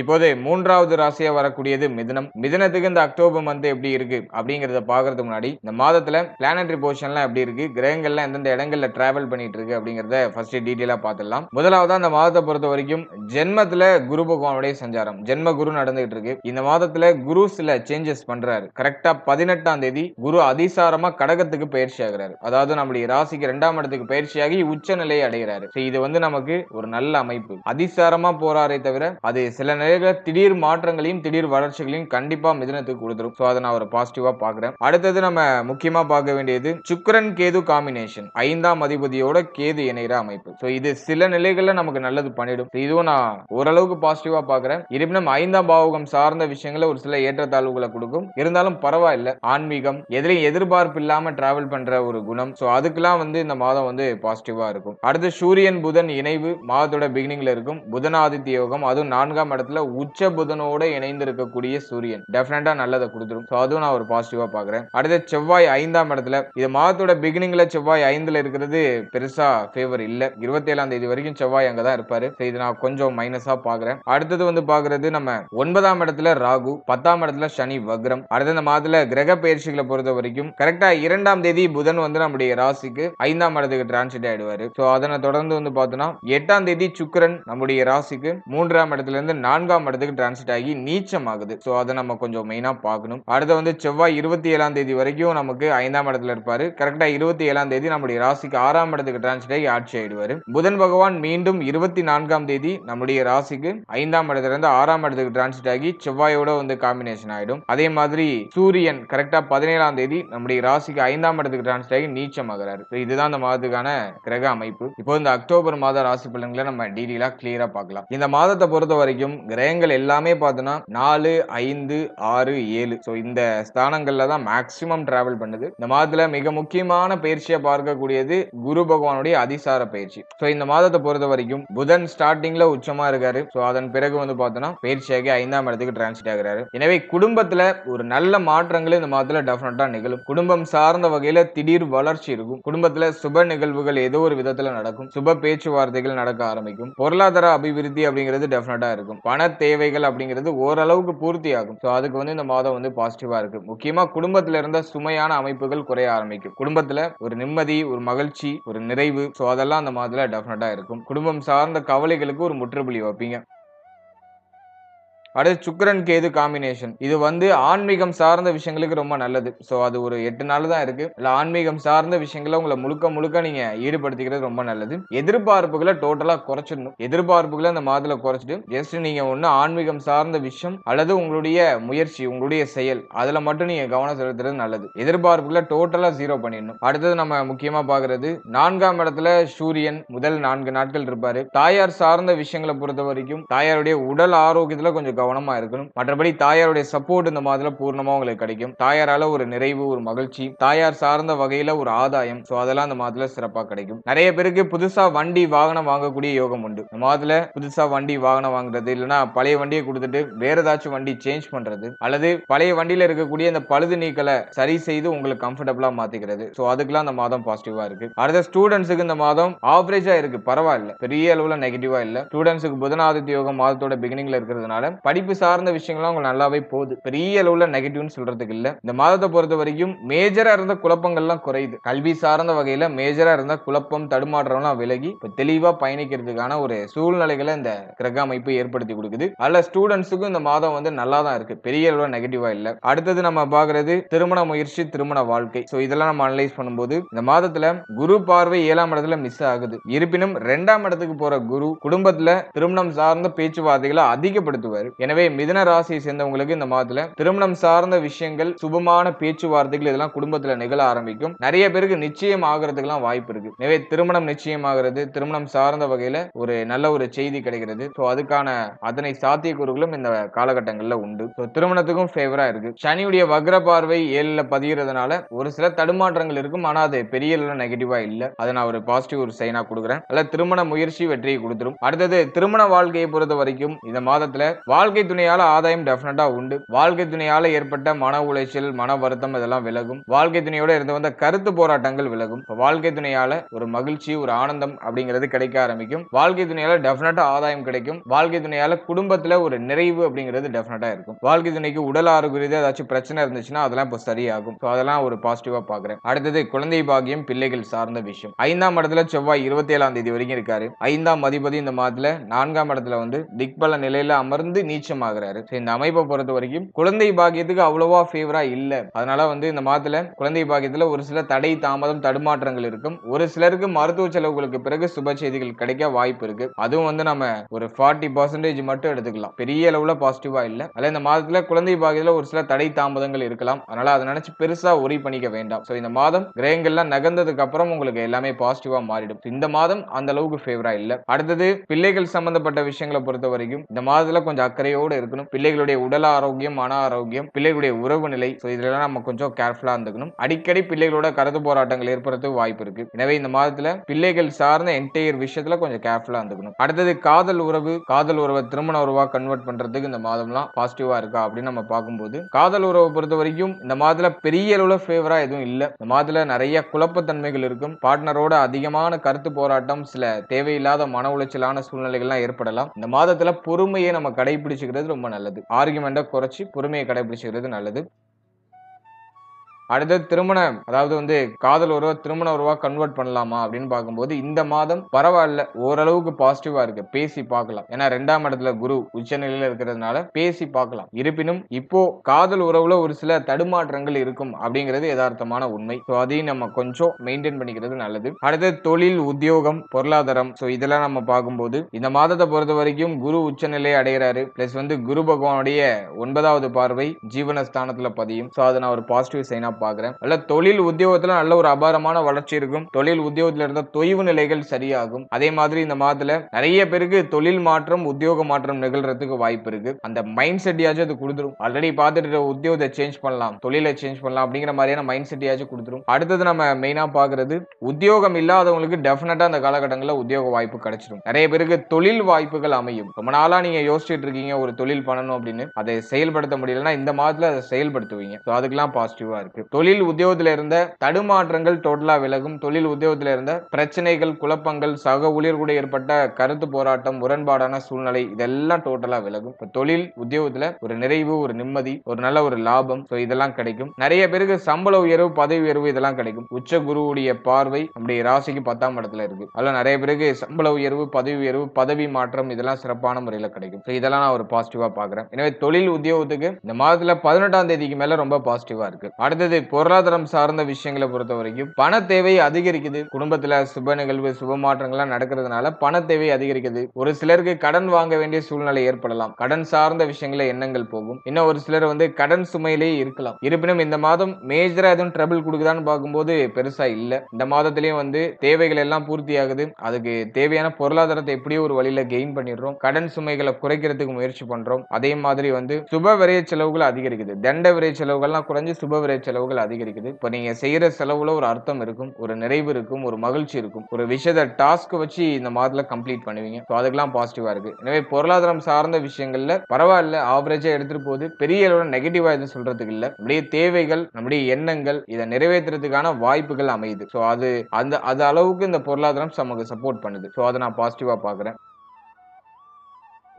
இப்போது மூன்றாவது ராசியா வரக்கூடியது மிதனம். மிதனத்துக்கு இந்த அக்டோபர் மந்த் எப்படி இருக்கு அப்படிங்கறத பாக்குறதுக்கு முன்னாடி இந்த மாதத்துல பிளானட்டரி பொசிஷன்லாம் எப்படி இருக்கு கிரகங்கள்லாம் எந்தெந்த இடங்கள்ல டிராவல் பண்ணிட்டு இருக்கு அப்படிங்கறத ஃபர்ஸ்ட் டீட்டெயிலா பார்த்துடலாம். முதலாவது அந்த மாதத்தை பொறுத்த வரைக்கும் ஜென்மத்துல குரு பகவானுடைய சஞ்சாரம் ஜென்ம குரு நடந்துகிட்டு இருக்கு. இந்த மாதத்துல குரு சில சேஞ்சஸ் பண்றாரு. கரெக்டா பதினெட்டாம் தேதி குரு அதிசாரமா கடகத்துக்கு பயிற்சி ஆகிறாரு. அதாவது நம்முடைய ராசிக்கு ரெண்டாம் இடத்துக்கு பயிற்சியாகி உச்ச நிலையை அடைகிறாரு இது வந்து நமக்கு ஒரு நல்ல அமைப்பு. அதிசாரமா போறாரே தவிர அது சில நிலையில திடீர் மாற்றங்களையும் திடீர் வளர்ச்சிகளையும் கண்டிப்பா மிதனத்துக்கு கொடுத்துரும். ஸோ அதை நான் ஒரு பாசிட்டிவா பாக்குறேன் அடுத்தது நம்ம முக்கியமா பார்க்க வேண்டியது சுக்கரன் கேது காம்பினேஷன் ஐந்தாம் அதிபதியோட கேது இணைகிற அமைப்பு. ஸோ இது சில நிலைகள்ல நமக்கு நல்லது பண்ணிடும். இதுவும் நான் ஓரளவுக்கு பாசிட்டிவா பாக்குறேன் இருப்பினும் ஐந்தாம் பாவகம் சார்ந்த விஷயங்கள ஒரு சில ஏற்றத்தாழ்வுகளை கொடுக்கும். இருந்தாலும் பரவாயில்ல. ஆன்மீகம் எதிரையும் எதிர்பார்ப்பு இல்லாம டிராவல் பண்ற ஒரு குணம். ஸோ அதுக்கெல்லாம் வந்து இந்த மாதம் வந்து பாசிட்டிவா இருக்கும். அடுத்து சூரியன் புதன் இணைவு மாதத்தோட பிகினிங்ல இருக்கும். புதனாதித்ய யோகம் அதுவும் நான்காம் இடத்துல உச்ச புதனோட இணைந்து இருக்கக்கூடிய சூரியன். டெஃபினட்டா நல்லதை கொடுத்துரும். ஸோ அதுவும் நான் ஒரு பாசிட்டிவா பாக்குறேன் அடுத்த செவ்வாய் ஐந்தாம் இடத்துல இது மாதத்தோட பிகினிங்ல செவ்வாய் ஐந்துல இருக்கிறது பெருசா ஃபேவர் இல்ல. இருபத்தி ஏழாம் தேதி வரைக்கும் செவ்வாய் அங்கதான் இருப்பாரு. இது நான் கொஞ்சம் மைனஸா பாக்குறேன் அடுத்தது வந்து பாக்குறது நம்ம ஒன்பதாம் இடத்துல ராகு பத்தாம் இடத்துல சனி வக்ரம். அடுத்த இந்த மாதத்துல கிரக பயிற்சிகளை பொறுத்த வரைக்கும் கரெக்டா இரண்டாம் தேதி புதன் வந்து நம்முடைய ராசிக்கு ஐந்தாம் இடத்துக்கு டிரான்சிட் ஆயிடுவாரு. ஸோ அதனை தொடர்ந்து வந்து பார்த்தோம்னா எட்டாம் தேதி சுக்கரன் நம்முடைய ராசிக்கு மூன்றாம் இடத்துல இருந்து நாலு நான்காம் இடத்துக்கு டிரான்சிட் ஆகி நீச்சம் ஆகுது ஸோ அதை நம்ம கொஞ்சம் மெயினாக பார்க்கணும். அடுத்து வந்து செவ்வாய் இருபத்தி ஏழாம் தேதி வரைக்கும் நமக்கு ஐந்தாம் இடத்துல இருப்பாரு. கரெக்டாக இருபத்தி ஏழாம் தேதி நம்முடைய ராசிக்கு ஆறாம் இடத்துக்கு டிரான்சிட் ஆகி ஆட்சி ஆயிடுவாரு. புதன் பகவான் மீண்டும் இருபத்தி நான்காம் தேதி நம்முடைய ராசிக்கு ஐந்தாம் இடத்துல இருந்து ஆறாம் இடத்துக்கு டிரான்சிட் ஆகி செவ்வாயோட வந்து காம்பினேஷன் ஆயிடும். அதே மாதிரி சூரியன் கரெக்டாக பதினேழாம் தேதி நம்முடைய ராசிக்கு ஐந்தாம் இடத்துக்கு டிரான்சிட் ஆகி நீச்சம் ஆகிறாரு ஸோ இதுதான் அந்த மாதத்துக்கான கிரக அமைப்பு. இப்போ இந்த அக்டோபர் மாத ராசி பலன்களை நம்ம டீடெயிலாக கிளியராக பார்க்கலாம். இந்த மாதத்தை பொறுத்த வரைக்கும் கிரகங்கள் எல்லாமே பார்த்தோன்னா நாலு ஐந்து ஆறு ஏழு. ஸோ இந்த ஸ்தானங்கள்ல தான் மேக்சிமம் டிராவல் பண்ணுது. இந்த மாதத்துல மிக முக்கியமான பயிற்சியை பார்க்கக்கூடியது குரு பகவானுடைய அதிசார பயிற்சி. ஸோ இந்த மாதத்தை பொறுத்த வரைக்கும் புதன் ஸ்டார்டிங்ல உச்சமா இருக்காரு. ஸோ அதன் பிறகு வந்து பார்த்தோன்னா பயிற்சியாகி ஐந்தாம் இடத்துக்கு டிரான்ஸ்லேட் ஆகிறாரு. எனவே குடும்பத்துல ஒரு நல்ல மாற்றங்கள் இந்த மாதத்துல டெஃபினட்டா நிகழும். குடும்பம் சார்ந்த வகையில திடீர் வளர்ச்சி இருக்கும். குடும்பத்துல சுப நிகழ்வுகள் ஏதோ ஒரு விதத்துல நடக்கும். சுப பேச்சுவார்த்தைகள் நடக்க ஆரம்பிக்கும். பொருளாதார அபிவிருத்தி அப்படிங்கிறது டெஃபினட்டா இருக்கும். பண தேவைகள் அப்படிங்கிறது ஓரளவுக்கு பூர்த்தி ஆகும் ஸோ அதுக்கு வந்து இந்த மாதம் வந்து பாசிட்டிவாக இருக்கு. முக்கியமா குடும்பத்தில் இருந்த சுமையான அமைப்புகள் குறைய ஆரம்பிக்கும். குடும்பத்தில் ஒரு நிம்மதி ஒரு மகிழ்ச்சி ஒரு நிறைவு. ஸோ அதெல்லாம் அந்த மாதத்தில் டெஃபினட்டாக இருக்கும். குடும்பம் சார்ந்த கவலைகளுக்கு ஒரு முற்றுப்புள்ளி வைப்பீங்க. அடுத்து சுக்கரன் கேது காம்பினேஷன் இது வந்து ஆன்மீகம் சார்ந்த விஷயங்களுக்கு ரொம்ப நல்லது. ஸோ அது ஒரு எட்டு நாள் தான் இருக்கு. இல்லை ஆன்மீகம் சார்ந்த விஷயங்கள உங்களை முழுக்க முழுக்க நீங்க ஈடுபடுத்திக்கிறது ரொம்ப நல்லது. எதிர்பார்ப்புகளை டோட்டலா குறைச்சிடணும். எதிர்பார்ப்புகளை அந்த மாதத்துல குறைச்சிட்டு ஜஸ்ட் நீங்க ஒன்று ஆன்மீகம் சார்ந்த விஷயம் அல்லது உங்களுடைய முயற்சி உங்களுடைய செயல் அதுல மட்டும் நீங்க கவனம் செலுத்துறது நல்லது. எதிர்பார்ப்புகளை டோட்டலா ஜீரோ பண்ணிடணும். அடுத்தது நம்ம முக்கியமா பாக்குறது நான்காம் இடத்துல சூரியன் முதல் நான்கு நாட்கள் இருப்பாரு. தாயார் சார்ந்த விஷயங்களை பொறுத்த வரைக்கும் தாயாருடைய உடல் ஆரோக்கியத்துல கொஞ்சம் கவனம் இருக்கணும். மற்றபடி தாயாருடைய சப்போர்ட் இந்த மாதத்தில் பூர்ணமாக உங்களுக்கு கிடைக்கும். தாயாரால ஒரு நிறைவு ஒரு மகிழ்ச்சி தாயார் சார்ந்த வகையில் ஒரு ஆதாயம். ஸோ அதெல்லாம் இந்த மாதத்தில் சிறப்பாக கிடைக்கும். நிறைய பேருக்கு புதுசாக வண்டி வாகனம் வாங்கக்கூடிய யோகம் உண்டு. இந்த மாதத்தில் புதுசாக வண்டி வாகனம் வாங்குறது இல்லைன்னா பழைய வண்டியை கொடுத்துட்டு வேற ஏதாச்சும் வண்டி சேஞ்ச் பண்ணுறது அல்லது பழைய வண்டியில் இருக்கக்கூடிய அந்த பழுது நீக்கலை சரி செய்து உங்களுக்கு கம்ஃபர்டபுளாக மாற்றிக்கிறது ஸோ அதுக்கெல்லாம் அந்த மாதம் பாசிட்டிவாக இருக்கு. அடுத்த ஸ்டூடெண்ட்ஸுக்கு இந்த மாதம் ஆவரேஜாக இருக்கு. பரவாயில்ல. பெரிய அளவில் நெகட்டிவாக இல்லை. ஸ்டூடெண்ட்ஸுக்கு புதனாதித்ய யோகம் மாதத்தோட பிகினிங்ல இருக்கிறதுனால படிப்பு சார்ந்த விஷயங்கள்லாம் உங்களுக்கு நல்லாவே போகுது. பெரிய அளவுல நெகட்டிவ்னு சொல்றதுக்கு இல்ல. இந்த மாதத்தை பொறுத்த வரைக்கும் மேஜரா இருந்த குழப்பங்கள்லாம் குறையுது. கல்வி சார்ந்த வகையில மேஜரா இருந்த குழப்பம் தடுமாற்றம்லாம் விலகி இப்ப தெளிவா பயணிக்கிறதுக்கான ஒரு சூழ்நிலைகளை இந்த கிரக அமைப்பு ஏற்படுத்தி கொடுக்குது. அதுல ஸ்டூடெண்ட்ஸுக்கும் இந்த மாதம் வந்து நல்லா தான் இருக்கு. பெரிய அளவுல நெகட்டிவா இல்ல. அடுத்தது நம்ம பாக்குறது திருமண முயற்சி திருமண வாழ்க்கை. சோ இதெல்லாம் நம்ம அனலைஸ் பண்ணும்போது இந்த மாதத்துல குரு பார்வை ஏழாம் இடத்துல மிஸ் ஆகுது. இருப்பினும் ரெண்டாம் இடத்துக்கு போற குரு குடும்பத்துல திருமணம் சார்ந்த பேச்சுவார்த்தைகளை அதிகப்படுத்துவார். எனவே மிதன ராசியை சேர்ந்தவங்களுக்கு இந்த மாதத்துல திருமணம் சார்ந்த விஷயங்கள் சுபமான பேச்சுவார்த்தைகள் இதெல்லாம் குடும்பத்துல நிகழ ஆரம்பிக்கும். நிறைய பேருக்கு நிச்சயம் ஆகிறதுக்கெல்லாம் வாய்ப்பு இருக்கு. எனவே திருமணம் நிச்சயம் ஆகிறது திருமணம் சார்ந்த வகையில ஒரு நல்ல ஒரு செய்தி கிடைக்கிறது. ஸோ அதுக்கான அதனை சாத்தியக்கூறுகளும் இந்த காலகட்டங்கள்ல உண்டு. ஸோ திருமணத்துக்கும் ஃபேவரா இருக்கு. சனியுடைய வக்ர பார்வை ஏழுல பதிகிறதுனால ஒரு சில தடுமாற்றங்கள் இருக்கும். ஆனா அது பெரிய நெகட்டிவா இல்ல. அதை நான் ஒரு பாசிட்டிவ் ஒரு சைனா கொடுக்குறேன். அல்ல திருமண முயற்சி வெற்றியை கொடுத்துரும். அடுத்தது திருமண வாழ்க்கையை பொறுத்த வரைக்கும் இந்த மாதத்துல வாழ்க்கை துணையால ஆதாயம் டெஃபினட்டா உண்டு. வாழ்க்கை துணையால ஏற்பட்ட மன உளைச்சல் மன வருத்தம் இதெல்லாம் விலகும். வாழ்க்கை துணையோட இருந்து வந்த கருத்து போராட்டங்கள் விலகும். வாழ்க்கை துணையால ஒரு மகிழ்ச்சி ஒரு ஆனந்தம் அப்படிங்கிறது கிடைக்க ஆரம்பிக்கும். வாழ்க்கை துணையால டெஃபினட்டா ஆதாயம் கிடைக்கும். வாழ்க்கை துணையால குடும்பத்துல ஒரு நிறைவு அப்படிங்கிறது டெஃபினட்டா இருக்கும். வாழ்க்கை துணைக்கு உடல் ஆரோக்கியத்தை ஏதாச்சும் பிரச்சனை இருந்துச்சுன்னா அதெல்லாம் இப்போ சரியாகும். ஸோ அதெல்லாம் ஒரு பாசிட்டிவா பாக்குறேன். அடுத்தது குழந்தை பாக்கியம் பிள்ளைகள் சார்ந்த விஷயம். ஐந்தாம் இடத்துல செவ்வாய் இருபத்தி ஏழாம் தேதி வரைக்கும் இருக்காரு. ஐந்தாம் அதிபதி இந்த மாதத்துல நான்காம் இடத்துல வந்து திக்பல நிலையில அமர்ந்து நீ நீச்சம் ஆகிறாரு இந்த அமைப்பை பொறுத்த வரைக்கும் குழந்தை பாக்கியத்துக்கு அவ்வளவா ஃபேவரா இல்ல. அதனால வந்து இந்த மாதத்துல குழந்தை பாக்கியத்துல ஒரு சில தடை தாமதம் தடுமாற்றங்கள் இருக்கும். ஒரு சிலருக்கு மருத்துவ செலவுகளுக்கு பிறகு சுப செய்திகள் கிடைக்க வாய்ப்பு இருக்கு. அதுவும் வந்து நம்ம ஒரு ஃபார்ட்டி பர்சன்டேஜ் மட்டும் எடுத்துக்கலாம். பெரிய அளவுல பாசிட்டிவா இல்ல. அதில் இந்த மாதத்துல குழந்தை பாக்கியத்துல ஒரு சில தடை தாமதங்கள் இருக்கலாம். அதனால அதை நினைச்சு பெருசா ஒரி பண்ணிக்க வேண்டாம். ஸோ இந்த மாதம் கிரகங்கள்லாம் நகர்ந்ததுக்கு அப்புறம் உங்களுக்கு எல்லாமே பாசிட்டிவா மாறிடும். இந்த மாதம் அந்த அளவுக்கு ஃபேவரா இல்ல. அடுத்தது பிள்ளைகள் சம்பந்தப்பட்ட விஷயங்களை பொறுத்த வரைக்கும் இந்த மாதத்துல கொஞ்சம் அக்கறை அக்கறையோடு இருக்கணும். பிள்ளைகளுடைய உடல் ஆரோக்கியம் மன ஆரோக்கியம் பிள்ளைகளுடைய உறவு நிலை. ஸோ இதெல்லாம் நம்ம கொஞ்சம் கேர்ஃபுல்லாக இருந்துக்கணும். அடிக்கடி பிள்ளைகளோட கருத்து போராட்டங்கள் ஏற்படுறதுக்கு வாய்ப்பு இருக்கு. எனவே இந்த மாதத்துல பிள்ளைகள் சார்ந்த என்டையர் விஷயத்துல கொஞ்சம் கேர்ஃபுல்லாக இருந்துக்கணும். அடுத்தது காதல் உறவு. காதல் உறவை திருமண உறவா கன்வெர்ட் பண்றதுக்கு இந்த மாதம்லாம் பாசிட்டிவா இருக்கா அப்படின்னு நம்ம பார்க்கும்போது காதல் உறவை பொறுத்த வரைக்கும் இந்த மாதத்துல பெரிய அளவுல ஃபேவரா எதுவும் இல்ல. இந்த மாதத்துல நிறைய குழப்பத்தன்மைகள் இருக்கும். பார்ட்னரோட அதிகமான கருத்து போராட்டம் சில தேவையில்லாத மன உளைச்சலான சூழ்நிலைகள்லாம் ஏற்படலாம். இந்த மாதத்துல பொறுமையை நம்ம கடைபிடிச்சுக்கிறது ரொம்ப நல்லது. ஆர்குமெண்ட்டை குறைச்சி பொறுமையை கடைபிடிச்சுக்கிறது நல்லது. அடுத்தது திருமணம் அதாவது வந்து காதல் உறவை திருமண உறவா கன்வெர்ட் பண்ணலாமா அப்படின்னு பார்க்கும்போது இந்த மாதம் பரவாயில்ல. ஓரளவுக்கு பாசிட்டிவா இருக்கு. பேசி பார்க்கலாம். ஏன்னா ரெண்டாம் இடத்துல குரு உச்ச நிலையில இருக்கிறதுனால பேசி பார்க்கலாம். இருப்பினும் இப்போ காதல் உறவுல ஒரு சில தடுமாற்றங்கள் இருக்கும் அப்படிங்கிறது யதார்த்தமான உண்மை. ஸோ அதையும் நம்ம கொஞ்சம் மெயின்டைன் பண்ணிக்கிறது நல்லது. அடுத்தது தொழில் உத்தியோகம் பொருளாதாரம். ஸோ இதெல்லாம் நம்ம பார்க்கும்போது இந்த மாதத்தை பொறுத்த வரைக்கும் குரு உச்சநிலை அடைகிறாரு. பிளஸ் வந்து குரு பகவானுடைய ஒன்பதாவது பார்வை ஜீவனஸ்தானத்துல பதியும். ஸோ அதை நான் ஒரு பாசிட்டிவ் சைனா பாக்குறேன் நல்ல தொழில் உத்தியோகத்துல நல்ல ஒரு அபாரமான வளர்ச்சி இருக்கும். தொழில் உத்தியோகத்துல இருந்த தொய்வு நிலைகள் சரியாகும். அதே மாதிரி இந்த மாதத்துல நிறைய பேருக்கு தொழில் மாற்றம் உத்தியோக மாற்றம் நிகழ்றதுக்கு வாய்ப்பு இருக்கு. அந்த மைண்ட் செட்டையாச்சும் அது கொடுத்துரும். ஆல்ரெடி பார்த்துட்டு உத்தியோகத்தை சேஞ்ச் பண்ணலாம் தொழிலை சேஞ்ச் பண்ணலாம் அப்படிங்கிற மாதிரியான மைண்ட் செட்டையாச்சும் கொடுத்துரும். அடுத்தது நம்ம மெயினா பாக்குறது உத்தியோகம் இல்லாதவங்களுக்கு டெஃபினட்டா அந்த காலகட்டங்களில் உத்தியோக வாய்ப்பு கிடைச்சிடும் நிறைய பேருக்கு தொழில் வாய்ப்புகள் அமையும். ரொம்ப நாளா நீங்க யோசிச்சுட்டு இருக்கீங்க ஒரு தொழில் பண்ணணும் அப்படின்னு. அதை செயல்படுத்த முடியலன்னா இந்த மாதத்துல அதை செயல்படுத்துவீங்க. ஸோ அதுக்கெல்லாம் பாசிட்டிவா இருக்கு. தொழில் உத்தியோகத்தில் இருந்த தடுமாற்றங்கள் டோட்டலா விலகும். தொழில் உத்தியோகத்தில் இருந்த பிரச்சனைகள் குழப்பங்கள் சக ஊழியர் கூட ஏற்பட்ட கருத்து போராட்டம் முரண்பாடான சூழ்நிலை இதெல்லாம் டோட்டலா விலகும். இப்ப தொழில் உத்தியோகத்துல ஒரு நிறைவு ஒரு நிம்மதி ஒரு நல்ல ஒரு லாபம் ஸோ இதெல்லாம் கிடைக்கும். நிறைய பேருக்கு சம்பள உயர்வு பதவி உயர்வு இதெல்லாம் கிடைக்கும். உச்ச குருவுடைய பார்வை நம்முடைய ராசிக்கு பத்தாம் இடத்துல இருக்கு. அதுல நிறைய பேருக்கு சம்பள உயர்வு பதவி உயர்வு பதவி மாற்றம் இதெல்லாம் சிறப்பான முறையில் கிடைக்கும். ஸோ இதெல்லாம் நான் ஒரு பாசிட்டிவா பாக்குறேன் எனவே தொழில் உத்தியோகத்துக்கு இந்த மாதத்துல பதினெட்டாம் தேதிக்கு மேல ரொம்ப பாசிட்டிவா இருக்கு. அடுத்தது பொருளாதாரம் சார்ந்த விஷயங்களை பொறுத்த வரைக்கும் பண தேவை அதிகரிக்குது. குடும்பத்துல சுப நிகழ்வு சுப மாற்றங்கள்லாம் நடக்கிறதுனால பண தேவை அதிகரிக்குது. ஒரு சிலருக்கு கடன் வாங்க வேண்டிய சூழ்நிலை ஏற்படலாம். கடன் சார்ந்த விஷயங்கள எண்ணங்கள் போகும். இன்னும் ஒரு சிலர் வந்து கடன் சுமையிலேயே இருக்கலாம். இருப்பினும் இந்த மாதம் மேஜரா எதுவும் ட்ரபிள் கொடுக்குதான்னு பார்க்கும்போது பெருசா இல்ல. இந்த மாதத்திலயும் வந்து தேவைகள் எல்லாம் பூர்த்தி ஆகுது அதுக்கு தேவையான பொருளாதாரத்தை எப்படியோ ஒரு வழியில கெயின் பண்ணிடுறோம். கடன் சுமைகளை குறைக்கிறதுக்கு முயற்சி பண்றோம். அதே மாதிரி வந்து சுப விரைய செலவுகள் அதிகரிக்குது. தண்ட விரைய செலவுகள்லாம் குறைஞ்சு சுப விரைய செலவுகள் அதிகரிக்குது. இப்போ நீங்க செய்யற செலவுல ஒரு அர்த்தம் இருக்கும் ஒரு நிறைவு இருக்கும் ஒரு மகிழ்ச்சி இருக்கும். ஒரு விஷயத்த டாஸ்க் வச்சு இந்த மாதத்துல கம்ப்ளீட் பண்ணுவீங்க. ஸோ அதுக்கெல்லாம் பாசிட்டிவா இருக்கு. எனவே பொருளாதாரம் சார்ந்த விஷயங்கள்ல பரவாயில்ல ஆவரேஜா எடுத்துட்டு போகுது. பெரிய அளவு நெகட்டிவா எதுவும் சொல்றதுக்கு இல்ல. நம்முடைய தேவைகள் நம்முடைய எண்ணங்கள் இதை நிறைவேற்றுறதுக்கான வாய்ப்புகள் அமையுது. ஸோ அது அந்த அது அளவுக்கு இந்த பொருளாதாரம் நமக்கு சப்போர்ட் பண்ணுது. ஸோ அதை நான் பாசிட்டிவா பாக்குறேன்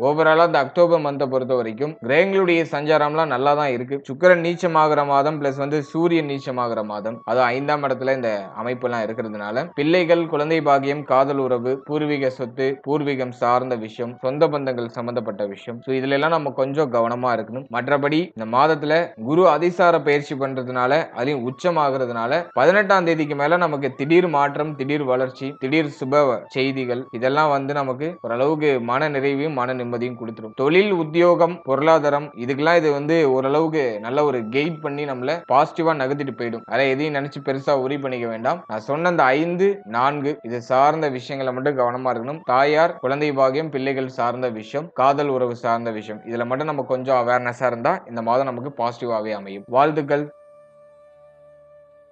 ஓவராலாக இந்த அக்டோபர் மந்த்தை பொறுத்த வரைக்கும் கிரகங்களுடைய சஞ்சாரம்லாம் நல்லா தான் இருக்கு. சுக்கிரன் நீச்சமாகிற மாதம் பிளஸ் வந்து சூரியன் நீச்சமாகிற மாதம். அது ஐந்தாம் இடத்துல இந்த அமைப்புலாம் இருக்கிறதுனால பிள்ளைகள் குழந்தை பாகியம் காதல் உறவு பூர்வீக சொத்து பூர்வீகம் சார்ந்த விஷயம் சொந்த பந்தங்கள் சம்பந்தப்பட்ட விஷயம். ஸோ இதுல எல்லாம் நம்ம கொஞ்சம் கவனமா இருக்கணும். மற்றபடி இந்த மாதத்துல குரு அதிசார பயிற்சி பண்றதுனால அதையும் உச்சமாகிறதுனால பதினெட்டாம் தேதிக்கு மேல நமக்கு திடீர் மாற்றம் திடீர் வளர்ச்சி திடீர் சுப செய்திகள் இதெல்லாம் வந்து நமக்கு ஓரளவுக்கு மன நிறைவையும் மன நிம்மதியும் கொடுத்துரும். தொழில் உத்தியோகம் பொருளாதாரம் இதுக்கெல்லாம் இது வந்து ஓரளவுக்கு நல்ல ஒரு கெயிட் பண்ணி நம்மள பாசிட்டிவா நகர்த்திட்டு போயிடும். அதை எதையும் நினைச்சு பெருசா உரி பண்ணிக்க வேண்டாம். நான் சொன்ன அந்த ஐந்து நான்கு இது சார்ந்த விஷயங்களை மட்டும் கவனமா இருக்கணும். தாயார் குழந்தை பாகியம் பிள்ளைகள் சார்ந்த விஷயம் காதல் உறவு சார்ந்த விஷயம். இதுல மட்டும் நம்ம கொஞ்சம் அவேர்னஸா இருந்தா இந்த மாதம் நமக்கு பாசிட்டிவாவே அமையும். வாழ்த்துக்கள்.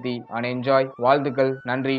செலுத்தி அண்ட் என்ஜாய் வாழ்த்துக்கள். நன்றி.